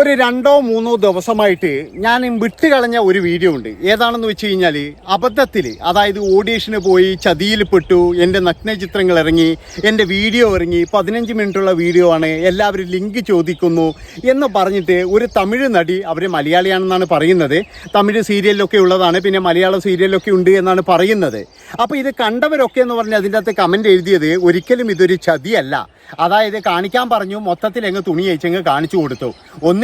ഒരു രണ്ടോ മൂന്നോ ദിവസമായിട്ട് ഞാൻ വിട്ടുകളഞ്ഞ ഒരു വീഡിയോ ഉണ്ട്. ഏതാണെന്ന് വെച്ച് കഴിഞ്ഞാൽ അബദ്ധത്തിൽ അതായത് ഓഡിയേഷന് പോയി ചതിയിൽ പെട്ടു എന്റെ നഗ്നചിത്രങ്ങൾ ഇറങ്ങി എന്റെ വീഡിയോ ഇറങ്ങി പതിനഞ്ച് മിനിറ്റുള്ള വീഡിയോ ആണ് എല്ലാവരും ലിങ്ക് ചോദിക്കുന്നു എന്ന് പറഞ്ഞിട്ട് ഒരു തമിഴ് നടി അവർ മലയാളിയാണെന്നാണ് പറയുന്നത്. തമിഴ് സീരിയലിലൊക്കെ ഉള്ളതാണ് പിന്നെ മലയാള സീരിയലിലൊക്കെ ഉണ്ട് എന്നാണ് പറയുന്നത്. അപ്പോൾ ഇത് കണ്ടവരൊക്കെ എന്ന് പറഞ്ഞ് അതിന്റെ അകത്ത് കമന്റ് എഴുതിയത് ഒരിക്കലും ഇതൊരു ചതിയല്ല. അതായത് കാണിക്കാൻ പറഞ്ഞു മൊത്തത്തിൽ അങ്ങ് തുണി അയച്ചങ്ങ് കാണിച്ചു കൊടുത്തു.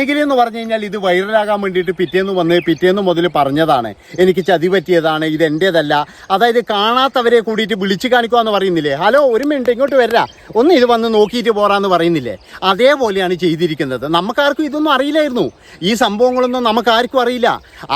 ഒന്നുകിൽ എന്ന് പറഞ്ഞു കഴിഞ്ഞാൽ ഇത് വൈറലാകാൻ വേണ്ടിയിട്ട് പിറ്റേന്ന് വന്ന് പിറ്റേന്ന് മുതൽ പറഞ്ഞതാണ്. എനിക്ക് ചതി പറ്റിയതാണ് ഇത് എന്റേതല്ല അതായത് കാണാത്തവരെ കൂടിയിട്ട് വിളിച്ചു കാണിക്കുക എന്ന് പറയുന്നില്ലേ? ഹലോ ഒരു മിനിറ്റ് ഇങ്ങോട്ട് വരാ ഒന്ന് ഇത് വന്ന് നോക്കിയിട്ട് പോരാന്ന് പറയുന്നില്ലേ? അതേപോലെയാണ് ചെയ്തിരിക്കുന്നത്. നമുക്കാർക്കും ഇതൊന്നും അറിയില്ലായിരുന്നു. ഈ സംഭവങ്ങളൊന്നും നമുക്കാർക്കും അറിയില്ല.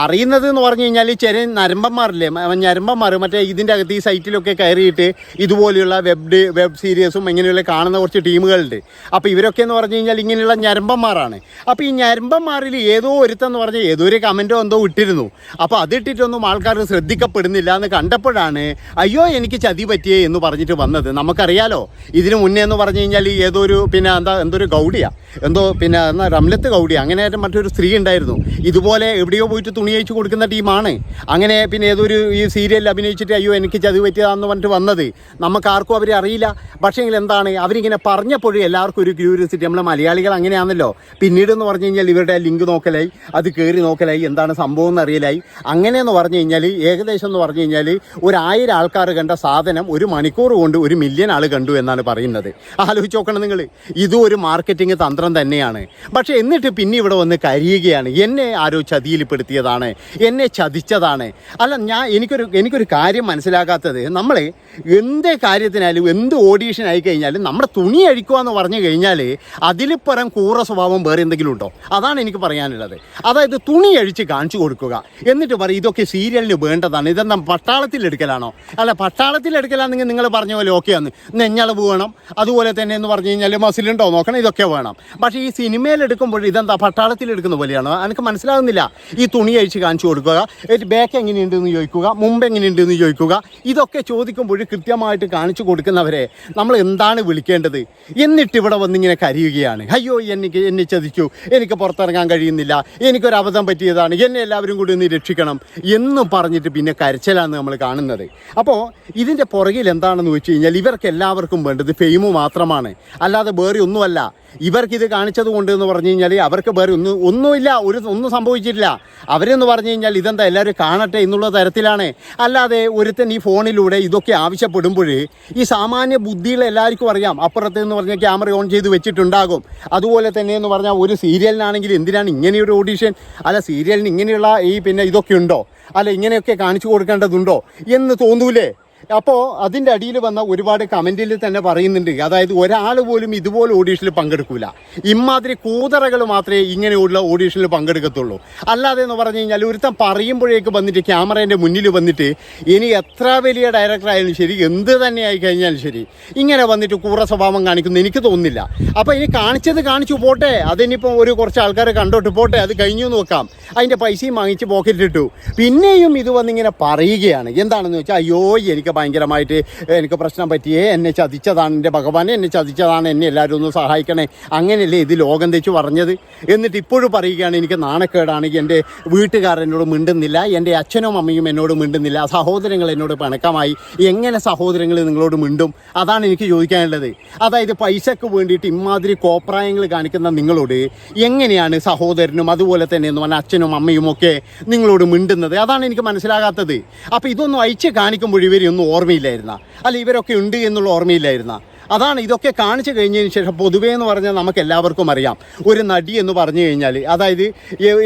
അറിയുന്നത് എന്ന് പറഞ്ഞു കഴിഞ്ഞാൽ ചെറിയ നരമ്പന്മാരില്ലേ ഞരമ്പന്മാർ മറ്റേ ഇതിന്റെ അകത്ത് ഈ സൈറ്റിലൊക്കെ കയറിയിട്ട് ഇതുപോലെയുള്ള വെബ് വെബ് സീരീസും ഇങ്ങനെയുള്ള കാണുന്ന കുറച്ച് ടീമുകളുണ്ട്. അപ്പോൾ ഇവരൊക്കെ എന്ന് പറഞ്ഞു കഴിഞ്ഞാൽ ഇങ്ങനെയുള്ള ഞരമ്പന്മാരാണ്. അപ്പോൾ ഈ ഞരമ്പന്മാരിൽ ഏതോ ഒരുത്തെന്ന് പറഞ്ഞാൽ ഏതോ ഒരു കമന്റോ എന്തോ ഇട്ടിരുന്നു. അപ്പോൾ അതിട്ടിട്ടൊന്നും ആൾക്കാർ ശ്രദ്ധിക്കപ്പെടുന്നില്ല എന്ന് കണ്ടപ്പോഴാണ് അയ്യോ എനിക്ക് ചതി പറ്റിയേ എന്ന് പറഞ്ഞിട്ട് വന്നത്. നമുക്കറിയാലോ ഇതിന് മുന്നേ എന്ന് പറഞ്ഞു കഴിഞ്ഞാൽ ഏതോ ഒരു പിന്നെ എന്താ എന്തോ ഒരു ഗൗഡിയാ. എന്തോ പിന്നെ എന്നാ റംലത്ത് ഗൗഡി അങ്ങനെ മറ്റൊരു സ്ത്രീ ഉണ്ടായിരുന്നു. ഇതുപോലെ എവിടെയോ പോയിട്ട് തുണി അയച്ചു കൊടുക്കുന്ന ടീമാണ്. അങ്ങനെ പിന്നെ ഏതോ ഒരു ഈ സീരിയലിൽ അഭിനയിച്ചിട്ട് അയ്യോ എനിക്ക് ചതി പറ്റിയതാന്ന് പറഞ്ഞിട്ട് വന്നത്. നമുക്ക് ആർക്കും അവരെ അറിയില്ല. പക്ഷേ എന്താണ് അവരിങ്ങനെ പറഞ്ഞപ്പോഴും എല്ലാവർക്കും ഒരു ക്യൂരിയോസിറ്റി നമ്മളെ മലയാളികൾ അങ്ങനെയാണല്ലോ. പിന്നീട് എന്ന് പറഞ്ഞു കഴിഞ്ഞാൽ ഇവരുടെ ലിങ്ക് നോക്കലായി അത് കയറി നോക്കലായി എന്താണ് സംഭവം എന്ന് അറിയലായി. അങ്ങനെയെന്ന് പറഞ്ഞു കഴിഞ്ഞാൽ ഏകദേശം എന്ന് പറഞ്ഞു കഴിഞ്ഞാൽ ഒരു ആയിരം ആൾക്കാർ കണ്ട സാധനം ഒരു മണിക്കൂർ കൊണ്ട് ഒരു മില്യൺ ആൾ കണ്ടു എന്നാണ് പറയുന്നത്. ആലോചിച്ച് നോക്കണം നിങ്ങൾ. ഇതും ഒരു മാർക്കറ്റിംഗ് തന്ത്രം തന്നെയാണ്. പക്ഷേ എന്നിട്ട് പിന്നെ ഇവിടെ വന്ന് കരിയുകയാണ്. എന്നെ ആരോ ചതിയിൽപ്പെടുത്തിയതാണ്. എന്നെ ചതിച്ചതാണ്. അല്ല ഞാൻ എനിക്കൊരു എനിക്കൊരു കാര്യം മനസ്സിലാക്കാത്തത് നമ്മൾ എന്ത് കാര്യത്തിനായാലും എന്ത് ഓഡീഷൻ ആയി കഴിഞ്ഞാലും നമ്മുടെ തുണി അഴിക്കുക എന്ന് പറഞ്ഞു കഴിഞ്ഞാൽ അതിലിപ്പുറം കൂറ സ്വഭാവം വേറെ എന്തെങ്കിലും ഉണ്ടോ? അതാണ് എനിക്ക് പറയാനുള്ളത്. അതായത് തുണി അഴിച്ച് കാണിച്ചു കൊടുക്കുക. എന്നിട്ട് പറയും ഇതൊക്കെ സീരിയലിന് വേണ്ടതാണ്. ഇതെന്താ പട്ടാളത്തിൽ എടുക്കലാണോ? അല്ല പട്ടാളത്തിൽ എടുക്കലാണെങ്കിൽ നിങ്ങൾ പറഞ്ഞ പോലെ ആണ്. നെഞ്ഞളവ് വേണം. അതുപോലെ തന്നെ എന്ന് പറഞ്ഞു കഴിഞ്ഞാൽ മസിലുണ്ടോ നോക്കണം. ഇതൊക്കെ വേണം. പക്ഷേ ഈ സിനിമയിൽ എടുക്കുമ്പോൾ ഇതെന്താ പട്ടാളത്തിൽ എടുക്കുന്ന പോലെയാണോ? എനിക്ക് മനസ്സിലാകുന്നില്ല ഈ തുണി അഴിച്ച് കാണിച്ചു കൊടുക്കുക. ബാക്ക് എങ്ങനെയുണ്ടെന്ന് ചോദിക്കുക. മുമ്പ് എങ്ങനെയുണ്ടെന്ന് ചോദിക്കുക. ഇതൊക്കെ ചോദിക്കുമ്പോൾ കൃത്യമായിട്ട് കാണിച്ചു കൊടുക്കുന്നവരെ നമ്മൾ എന്താണ് വിളിക്കേണ്ടത്? എന്നിട്ട് ഇവിടെ വന്നിങ്ങനെ കരയുകയാണ്. അയ്യോ എനിക്ക് എന്നെ ചതിച്ചു. എനിക്ക് പുറത്തിറങ്ങാൻ കഴിയുന്നില്ല. എനിക്കൊരു അബദ്ധം പറ്റിയതാണ്. എന്നെ എല്ലാവരും കൂടി ഒന്ന് രക്ഷിക്കണം എന്നും പറഞ്ഞിട്ട് പിന്നെ കരച്ചിലാണ് നമ്മൾ കാണുന്നത്. അപ്പോൾ ഇതിന്റെ പുറകിൽ എന്താണെന്ന് വെച്ച് കഴിഞ്ഞാൽ ഇവർക്ക് എല്ലാവർക്കും വേണ്ടത് ഫെയിമ് മാത്രമാണ്. അല്ലാതെ വേറെ ഒന്നുമല്ല. ഇവർക്ക് ഇത് കാണിച്ചത് കൊണ്ട് എന്ന് പറഞ്ഞു കഴിഞ്ഞാൽ അവർക്ക് വേറെ ഒന്നും ഒന്നുമില്ല ഒരു ഒന്നും സംഭവിച്ചിട്ടില്ല. അവരെന്ന് പറഞ്ഞു കഴിഞ്ഞാൽ ഇതെന്താ എല്ലാവരും കാണട്ടെ എന്നുള്ള തരത്തിലാണ്. അല്ലാതെ ഒരുത്തൻ ഈ ഫോണിലൂടെ ഇതൊക്കെ ആവശ്യപ്പെടുമ്പോൾ ഈ സാമാന്യ ബുദ്ധികൾ എല്ലാവർക്കും അറിയാം. അപ്പുറത്ത് എന്ന് പറഞ്ഞാൽ ക്യാമറ ഓൺ ചെയ്ത് വെച്ചിട്ടുണ്ടാകും. അതുപോലെ തന്നെ എന്ന് പറഞ്ഞാൽ ഒരു സീരിയലിനാണെങ്കിൽ എന്തിനാണ് ഇങ്ങനെയൊരു ഓഡീഷൻ? അല്ല സീരിയലിന് ഇങ്ങനെയുള്ള ഈ പിന്നെ ഇതൊക്കെ ഉണ്ടോ? അല്ല ഇങ്ങനെയൊക്കെ കാണിച്ചു കൊടുക്കേണ്ടതുണ്ടോ? എന്ന് തോന്നൂലേ? അപ്പോൾ അതിന്റെ അടിയിൽ വന്ന ഒരുപാട് കമന്റിൽ തന്നെ പറയുന്നുണ്ട്. അതായത് ഒരാൾ പോലും ഇതുപോലെ ഓഡീഷനിൽ പങ്കെടുക്കില്ല ഇമാതിരി കൂതറകൾ മാത്രമേ ഇങ്ങനെയുള്ള ഓഡീഷനിൽ പങ്കെടുക്കത്തുള്ളൂ. അല്ലാതെ എന്ന് പറഞ്ഞു കഴിഞ്ഞാൽ ഒരുത്തൻ പറയുമ്പോഴേക്ക് വന്നിട്ട് ക്യാമറേന്റെ മുന്നിൽ വന്നിട്ട് ഇനി എത്ര വലിയ ഡയറക്ടർ ആയാലും ശരി എന്ത് തന്നെ ആയി കഴിഞ്ഞാലും ശരി ഇങ്ങനെ വന്നിട്ട് കൂറ സ്വഭാവം കാണിക്കുന്നു എനിക്ക് തോന്നുന്നില്ല. അപ്പോൾ ഇനി കാണിച്ചത് കാണിച്ചു പോട്ടെ. അതിനിപ്പോൾ ഒരു കുറച്ച് ആൾക്കാരെ കണ്ടോട്ട് പോട്ടെ. അത് കഴിഞ്ഞു നോക്കാം. അതിന്റെ പൈസയും വാങ്ങിച്ച് പോക്കറ്റിലിട്ടു. പിന്നെയും ഇത് വന്നിങ്ങനെ പറയുകയാണ്. എന്താണെന്ന് വെച്ചാൽ അയ്യോ എനിക്ക് ഭയങ്കരമായിട്ട് എനിക്ക് പ്രശ്നം പറ്റിയേ എന്നെ ചതിച്ചതാണ് എന്റെ ഭഗവാനെ എന്നെ ചതിച്ചതാണ് എന്നെ എല്ലാവരും ഒന്ന് സഹായിക്കണേ. അങ്ങനെയല്ലേ ഇത് ലോകം തെച്ച് പറഞ്ഞത്? എന്നിട്ട് ഇപ്പോഴും പറയുകയാണ് എനിക്ക് നാണക്കേടാണ് എന്റെ വീട്ടുകാർ എന്നോട് മിണ്ടുന്നില്ല എന്റെ അച്ഛനും അമ്മയും എന്നോട് മിണ്ടുന്നില്ല സഹോദരങ്ങൾ എന്നോട് പിണക്കമായി എങ്ങനെ സഹോദരങ്ങൾ നിങ്ങളോട് മിണ്ടും? അതാണ് എനിക്ക് ചോദിക്കാനുള്ളത്. അതായത് പൈസക്ക് വേണ്ടിയിട്ട് ഇമാതിരി കോപ്രായങ്ങൾ കാണിക്കുന്ന നിങ്ങളോട് എങ്ങനെയാണ് സഹോദരനും അതുപോലെ തന്നെ എന്ന് പറഞ്ഞാൽ അച്ഛനും അമ്മയും ഒക്കെ നിങ്ങളോട് മിണ്ടുന്നത്? അതാണ് എനിക്ക് മനസ്സിലാകാത്തത്. അപ്പോൾ ഇതൊന്നും അയച്ച് കാണിക്കുമ്പോൾ ഇവരൊന്നും ഓർമ്മയില്ലായിരുന്ന? അല്ല ഇവരൊക്കെ ഉണ്ട് എന്നുള്ള ഓർമ്മയില്ലായിരുന്ന? അതാണ് ഇതൊക്കെ കാണിച്ചു കഴിഞ്ഞതിന് ശേഷം പൊതുവേ എന്ന് പറഞ്ഞാൽ നമുക്ക് എല്ലാവർക്കും അറിയാം. ഒരു നടി എന്ന് പറഞ്ഞു കഴിഞ്ഞാൽ അതായത്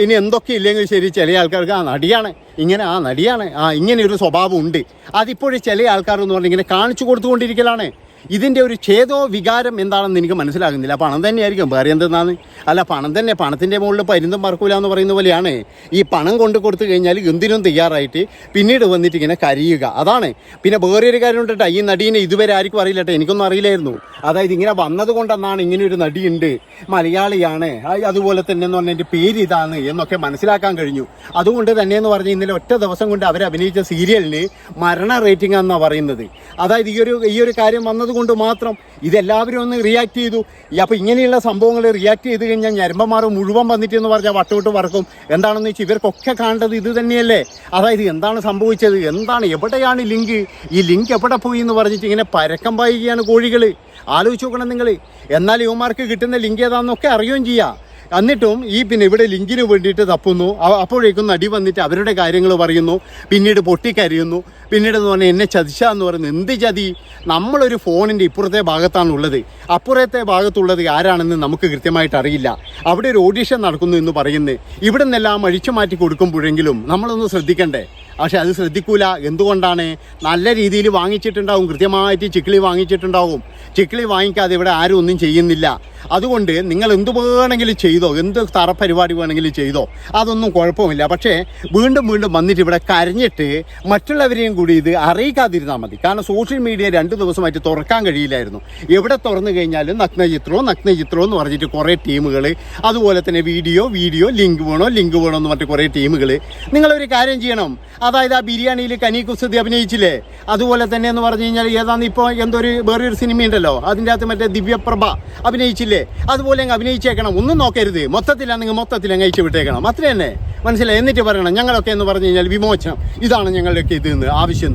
ഇനി എന്തൊക്കെ ഇല്ലെങ്കിൽ ശരി ചില ആൾക്കാർക്ക് ആ നടിയാണ് ഇങ്ങനെ ആ നടിയാണ് ആ ഇങ്ങനെ ഒരു സ്വഭാവം ഉണ്ട്. അതിപ്പോഴും ചില ആൾക്കാർ എന്ന് പറഞ്ഞാൽ ഇങ്ങനെ കാണിച്ചു കൊടുത്തുകൊണ്ടിരിക്കലാണ്. ഇതിന്റെ ഒരു ഛേദോ വികാരം എന്താണെന്ന് എനിക്ക് മനസ്സിലാകുന്നില്ല. പണം തന്നെയായിരിക്കും. വേറെ എന്തെന്നാണ്? അല്ല പണം തന്നെ. പണത്തിന്റെ മുകളിൽ പരിന്തും പറക്കൂല എന്ന് പറയുന്ന പോലെയാണ്. ഈ പണം കൊണ്ട് കൊടുത്തു കഴിഞ്ഞാൽ എന്തിനും തയ്യാറായിട്ട് പിന്നീട് വന്നിട്ട് ഇങ്ങനെ കരിയുക. അതാണ്. പിന്നെ വേറെ ഒരു കാര്യം ഉണ്ടട്ടോ ഈ നടീനെ ഇതുവരെ ആർക്കും അറിയില്ല കേട്ടോ എനിക്കൊന്നും അറിയില്ലായിരുന്നു. അതായത് ഇങ്ങനെ വന്നത് കൊണ്ടെന്നാണ് ഇങ്ങനെ ഒരു നടിയുണ്ട് മലയാളിയാണ്. അതുപോലെ തന്നെ എന്ന് പറഞ്ഞാൽ എന്റെ പേര് ഇതാണ് എന്നൊക്കെ മനസ്സിലാക്കാൻ കഴിഞ്ഞു. അതുകൊണ്ട് തന്നെ എന്ന് പറഞ്ഞ് ഇന്നലെ ഒറ്റ ദിവസം കൊണ്ട് അവർ അഭിനയിച്ച സീരിയലിന് മരണ റേറ്റിംഗ് ആണെന്നാണ് പറയുന്നത്. അതായത് ഈ ഒരു ഈ ഒരു കാര്യം വന്നതുകൊണ്ട് മാത്രം ഇതെല്ലാവരും ഒന്ന് റിയാക്ട് ചെയ്തു. അപ്പോൾ ഇങ്ങനെയുള്ള സംഭവങ്ങൾ റിയാക്ട് ചെയ്ത് കഴിഞ്ഞാൽ ഞരമ്പന്മാർ മുഴുവൻ വന്നിട്ട് എന്ന് പറഞ്ഞാൽ വട്ടോട്ട് വറക്കും എന്താണെന്ന് വെച്ചാൽ ഇവർക്കൊക്കെ കാണേണ്ടത് ഇത് തന്നെയല്ലേ? അതായത് എന്താണ് സംഭവിച്ചത്? എന്താണ് എവിടെയാണ് ലിങ്ക്? ഈ ലിങ്ക് എവിടെ പോയി എന്ന് പറഞ്ഞിട്ട് ഇങ്ങനെ പരക്കം പായുകയാണ് കോഴികൾ ആലോചിച്ച് നോക്കണം നിങ്ങൾ എന്നാൽ യുവമാർക്ക് കിട്ടുന്ന ലിങ്ക് ഏതാണെന്നൊക്കെ അറിയുകയും ചെയ്യാം. എന്നിട്ടും ഈ പിന്നെ ഇവിടെ ലിങ്കിന് വേണ്ടിയിട്ട് തപ്പുന്നു. അപ്പോഴേക്കും നടി വന്നിട്ട് അവരുടെ കാര്യങ്ങൾ പറയുന്നു. പിന്നീട് പൊട്ടിക്കരയുന്നു. പിന്നീട് എന്ന് പറഞ്ഞാൽ എന്നെ ചതിച്ച എന്ന് പറയുന്നത് എന്ത് ചതി? നമ്മളൊരു ഫോണിന്റെ ഇപ്പുറത്തെ ഭാഗത്താണ് ഉള്ളത്. അപ്പുറത്തെ ഭാഗത്തുള്ളത് ആരാണെന്ന് നമുക്ക് കൃത്യമായിട്ട് അറിയില്ല. അവിടെ ഒരു ഓഡിഷൻ നടക്കുന്നു എന്ന് പറയുന്നത്. ഇവിടെ നിന്നെല്ലാം അഴിച്ചു മാറ്റി കൊടുക്കുമ്പോഴെങ്കിലും നമ്മളൊന്ന് ശ്രദ്ധിക്കണ്ടേ? പക്ഷെ അത് ശ്രദ്ധിക്കൂല. എന്തുകൊണ്ടാണ്? നല്ല രീതിയിൽ വാങ്ങിച്ചിട്ടുണ്ടാവും. കൃത്യമായിട്ട് ചിക്കിളി വാങ്ങിച്ചിട്ടുണ്ടാവും. ചിക്കിളി വാങ്ങിക്കാതെ ഇവിടെ ആരും ഒന്നും ചെയ്യുന്നില്ല. അതുകൊണ്ട് നിങ്ങൾ എന്തു വേണമെങ്കിലും ചെയ്തോ? എന്ത് തറ പരിപാടി വേണമെങ്കിലും ചെയ്തോ? അതൊന്നും കുഴപ്പമില്ല. പക്ഷേ വീണ്ടും വീണ്ടും വന്നിട്ട് ഇവിടെ കരഞ്ഞിട്ട് മറ്റുള്ളവരെയും കൂടി ഇത് അറിയിക്കാതിരുന്നാൽ മതി. കാരണം സോഷ്യൽ മീഡിയ രണ്ട് ദിവസമായിട്ട് തുറക്കാൻ കഴിയില്ലായിരുന്നു. എവിടെ തുറന്നു കഴിഞ്ഞാലും നഗ്നചിത്രവും നഗ്നചിത്രവും എന്ന് പറഞ്ഞിട്ട് കുറേ ടീമുകൾ അതുപോലെ തന്നെ വീഡിയോ വീഡിയോ ലിങ്ക് വേണോ ലിങ്ക് വേണോ എന്ന് പറഞ്ഞിട്ട് കുറേ ടീമുകൾ നിങ്ങളൊരു കാര്യം ചെയ്യണം. അതായത് ആ ബിരിയാണിയിൽ കനി കുസൃതി അഭിനയിച്ചില്ലേ? അതുപോലെ തന്നെ എന്ന് പറഞ്ഞു കഴിഞ്ഞാൽ ഏതാന്ന് ഇപ്പോൾ എന്തോ ഒരു വേറൊരു സിനിമയുണ്ടല്ലോ? അതിന്റെ അകത്ത് മറ്റേ ദിവ്യപ്രഭ അഭിനയിച്ചില്ലേ? അതുപോലെ അങ്ങ് അഭിനയിച്ചേക്കണം. ഒന്നും നോക്കരുത് മൊത്തത്തിലാണെങ്കിൽ മൊത്തത്തിൽ അങ്ങ് അയച്ചു വിട്ടേക്കണം. അത്ര തന്നെ. മനസ്സിലായി? എന്നിട്ട് പറയണം ഞങ്ങളൊക്കെ എന്ന് പറഞ്ഞു കഴിഞ്ഞാൽ വിമോചനം. ഇതാണ് ഞങ്ങളുടെയൊക്കെ ഇത് ആവശ്യം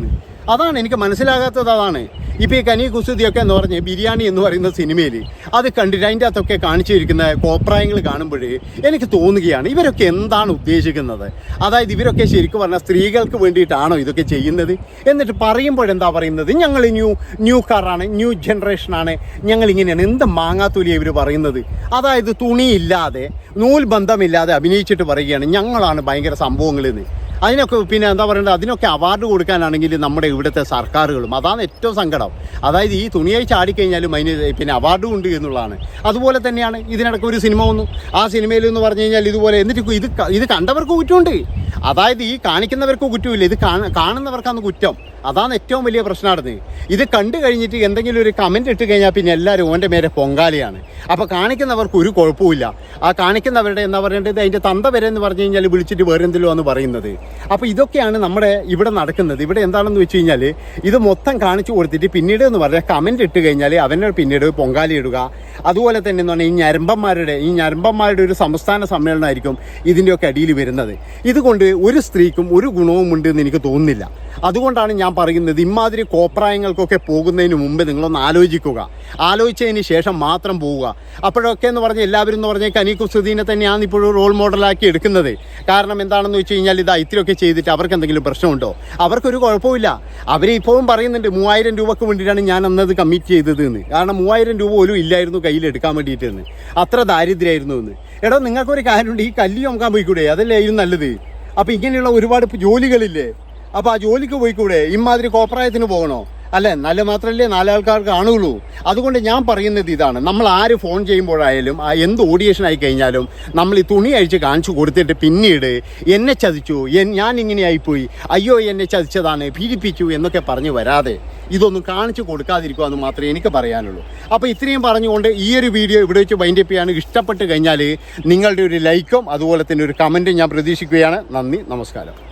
അതാണ് എനിക്ക് മനസ്സിലാകാത്തത് അതാണ്. ഇപ്പോൾ ഈ കനി കുസുതിയൊക്കെ എന്ന് പറഞ്ഞ് ബിരിയാണി എന്ന് പറയുന്ന സിനിമയിൽ അത് കണ്ടിട്ട് അതിന്റെ അകത്തൊക്കെ കാണിച്ചിരിക്കുന്ന കോപ്രായങ്ങൾ കാണുമ്പോൾ എനിക്ക് തോന്നുകയാണ് ഇവരൊക്കെ എന്താണ് ഉദ്ദേശിക്കുന്നത്? അതായത് ഇവരൊക്കെ ശരിക്കും പറഞ്ഞാൽ സ്ത്രീകൾക്ക് വേണ്ടിയിട്ടാണോ ഇതൊക്കെ ചെയ്യുന്നത്? എന്നിട്ട് പറയുമ്പോഴെന്താ പറയുന്നത്? ഞങ്ങൾ ന്യൂ ന്യൂ കാറാണ് ന്യൂ ജനറേഷനാണ് ഞങ്ങൾ ഇങ്ങനെയാണ്. എന്ത് മാങ്ങാത്തൂലി ഇവർ പറയുന്നത്? അതായത് തുണിയില്ലാതെ നൂൽ ബന്ധമില്ലാതെ അഭിനയിച്ചിട്ട് പറയുകയാണ്. ഞങ്ങളാണ് ഭയങ്കര സംഭവങ്ങളെന്ന്. അതിനൊക്കെ പിന്നെ എന്താ പറയേണ്ടത് അതിനൊക്കെ അവാർഡ് കൊടുക്കാനാണെങ്കിൽ നമ്മുടെ ഇവിടുത്തെ സർക്കാരുകളും അതാണ് ഏറ്റവും സങ്കടം. അതായത് ഈ തുണിയായി ചാടിക്കഴിഞ്ഞാലും അതിന് പിന്നെ അവാർഡും ഉണ്ട് എന്നുള്ളതാണ്. അതുപോലെ തന്നെയാണ് ഇതിനിടയ്ക്ക് ഒരു സിനിമ വന്നു. ആ സിനിമയിൽ എന്ന് പറഞ്ഞു കഴിഞ്ഞാൽ ഇതുപോലെ എന്നിട്ട് ഇത് ഇത് കണ്ടവർക്ക് കുറ്റമുണ്ട് അതായത് ഈ കാണിക്കുന്നവർക്ക് കുറ്റമില്ല. ഇത് കാണ- കാണുന്നവർക്കാണ് കുറ്റം. അതാണ് ഏറ്റവും വലിയ പ്രശ്നം ഇത് കണ്ടു കഴിഞ്ഞിട്ട് എന്തെങ്കിലും ഒരു കമന്റ് ഇട്ട് കഴിഞ്ഞാൽ പിന്നെ എല്ലാവരും ഓന്റെ മേലെ പൊങ്കാലയാണ്. അപ്പോൾ കാണിക്കുന്നവർക്ക് ഒരു കുഴപ്പമില്ല ആ കാണിക്കുന്നവരുടെ എന്താ പറയേണ്ടത്? അതിന്റെ തന്ത വരെ എന്ന് പറഞ്ഞു കഴിഞ്ഞാൽ വിളിച്ചിട്ട് വേറെ എന്തെങ്കിലും എന്ന് പറയുന്നത്. അപ്പോൾ ഇതൊക്കെയാണ് നമ്മുടെ ഇവിടെ നടക്കുന്നത്. ഇവിടെ എന്താണെന്ന് വെച്ച് കഴിഞ്ഞാൽ ഇത് മൊത്തം കാണിച്ചു കൊടുത്തിട്ട് പിന്നീട് എന്ന് പറഞ്ഞാൽ കമന്റ് ഇട്ട് കഴിഞ്ഞാൽ അവനെ പിന്നീട് പൊങ്കാലി ഇടുക. അതുപോലെ തന്നെ എന്ന് പറഞ്ഞാൽ ഈ ഞരമ്പന്മാരുടെ ഈ ഞരമ്പന്മാരുടെ ഒരു സംസ്ഥാന സമ്മേളനമായിരിക്കും ഇതിന്റെയൊക്കെ അടിയിൽ വരുന്നത്. ഇതുകൊണ്ട് ഒരു സ്ത്രീക്കും ഒരു ഗുണവും ഉണ്ട് എന്ന് എനിക്ക് തോന്നുന്നില്ല. അതുകൊണ്ടാണ് ഞാൻ പറയുന്നത് ഇമാതിരി കോപ്രായങ്ങൾക്കൊക്കെ പോകുന്നതിന് മുമ്പ് നിങ്ങളൊന്ന് ആലോചിക്കുക. ആലോചിച്ചതിന് ശേഷം മാത്രം പോവുക. അപ്പോഴൊക്കെ എന്ന് പറഞ്ഞാൽ എല്ലാവരും എന്ന് പറഞ്ഞാൽ കനി കുസുദീനെ തന്നെയാണ് ഇപ്പോഴും റോൾ മോഡലാക്കി എടുക്കുന്നത്. കാരണം എന്താണെന്ന് വെച്ച് കഴിഞ്ഞാൽ ഇത് ഇത്രയൊക്കെ ചെയ്തിട്ട് അവർക്ക് എന്തെങ്കിലും പ്രശ്നമുണ്ടോ? അവർക്കൊരു കുഴപ്പമില്ല അവർ ഇപ്പോഴും പറയുന്നുണ്ട് മൂവായിരം രൂപക്ക് വേണ്ടിയിട്ടാണ് ഞാൻ അന്നത് കമ്മിറ്റ് ചെയ്തത് എന്ന്. കാരണം മൂവായിരം രൂപ പോലും ഇല്ലായിരുന്നു കയ്യിൽ എടുക്കാൻ വേണ്ടിയിട്ടെന്ന് അത്ര ദാരിദ്ര്യമായിരുന്നു എന്ന്. എടോ നിങ്ങൾക്കൊരു കാര്യമുണ്ട് ഈ കല്ലി നമുക്കാൻ പോയിക്കൂടെ? അതല്ലേ ആയിരുന്നു നല്ലത്? അപ്പോൾ ഇങ്ങനെയുള്ള ഒരുപാട് ജോലികളില്ലേ? അപ്പോൾ ആ ജോലിക്ക് പോയിക്കൂടെ? ഇമാതിരി കോപ്രായത്തിന് പോകണോ? അല്ലേ? നല്ല മാത്രമല്ലേ നാലാൾക്കാർക്ക് കാണുകയുള്ളൂ അതുകൊണ്ട് ഞാൻ പറയുന്നത് ഇതാണ്. നമ്മൾ ആര് ഫോൺ ചെയ്യുമ്പോഴായാലും എന്ത് ഓഡിയേഷൻ ആയി കഴിഞ്ഞാലും നമ്മൾ ഈ തുണി അഴിച്ച് കാണിച്ചു കൊടുത്തിട്ട് പിന്നീട് എന്നെ ചതിച്ചു ഞാൻ ഇങ്ങനെ ആയിപ്പോയി അയ്യോ എന്നെ ചതിച്ചതാണ് പീഡിപ്പിച്ചു എന്നൊക്കെ പറഞ്ഞു വരാതെ ഇതൊന്നും കാണിച്ചു കൊടുക്കാതിരിക്കുക എന്ന് മാത്രമേ എനിക്ക് പറയാനുള്ളൂ. അപ്പോൾ ഇത്രയും പറഞ്ഞുകൊണ്ട് ഈ ഒരു വീഡിയോ ഇവിടെ വെച്ച് വൈൻഡപ്പ് ചെയ്യാണ്. ഇഷ്ടപ്പെട്ട് കഴിഞ്ഞാൽ നിങ്ങളുടെ ഒരു ലൈക്കും അതുപോലെ തന്നെ ഒരു കമന്റും ഞാൻ പ്രതീക്ഷിക്കുകയാണ്. നന്ദി നമസ്കാരം.